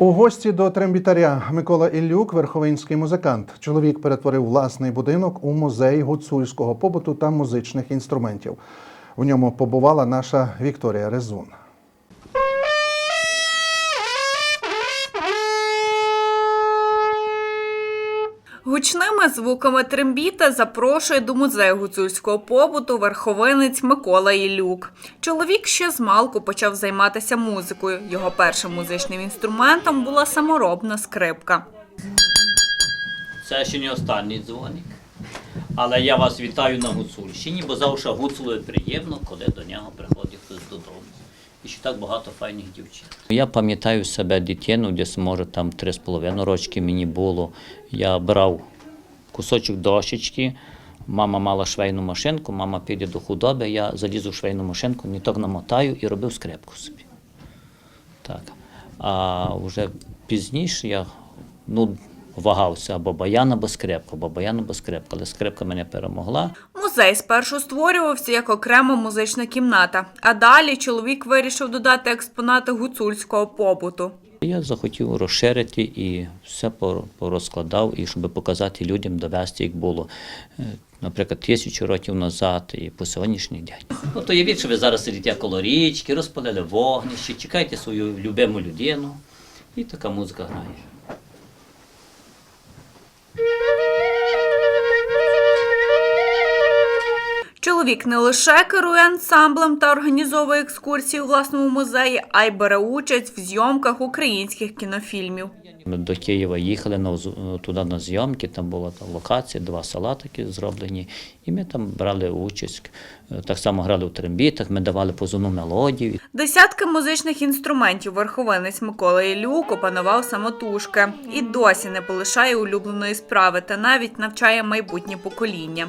У гості до трембітаря Микола Іллюк, верховинський музикант. Чоловік перетворив власний будинок у музей гуцульського побуту та музичних інструментів. В ньому побувала наша Вікторія Резун. Гучними звуками трембіта запрошує до музею гуцульського побуту верховинець Микола Ілюк. Чоловік ще з малку почав займатися музикою. Його першим музичним інструментом була саморобна скрипка. Це ще не останній дзвоник. Але я вас вітаю на Гуцульщині, бо завжди Гуцулові приємно, коли до нього приходить хтось додому. І ще так багато файних дівчат. Я пам'ятаю себе дитину, десь може там три з половиною рочки мені було. Я брав кусочок дощечки, мама мала швейну машинку, мама піде до худоби, я залізу в швейну машинку, ніток намотаю і робив скрепку собі. Так. А вже пізніше я ну, вагався або баян, або скрепка, або баян, або скрепка. Але скрепка мене перемогла. Музей спершу створювався як окрема музична кімната, а далі чоловік вирішив додати експонати гуцульського побуту. Я захотів розширити і все пор- порозкладав, і щоб показати людям, довести, як було, е, наприклад, тисячу років назад і по сьогоднішній день. Ну, то явіть, що ви зараз сидите коло річки, розпалили вогнище, чекайте свою любиму людину, і така музика грає. Чоловік не лише керує ансамблем та організовує екскурсії у власному музеї, а й бере участь в зйомках українських кінофільмів. Ми до Києва їхали на, туди на зйомки, там була та локація, два села такі зроблені, і ми там брали участь. Е, Так само грали в трембітах, ми давали позовну мелодію. Десятки музичних інструментів верховинець Микола Ілюк опанував самотужки і досі не полишає улюбленої справи та навіть навчає майбутнє покоління.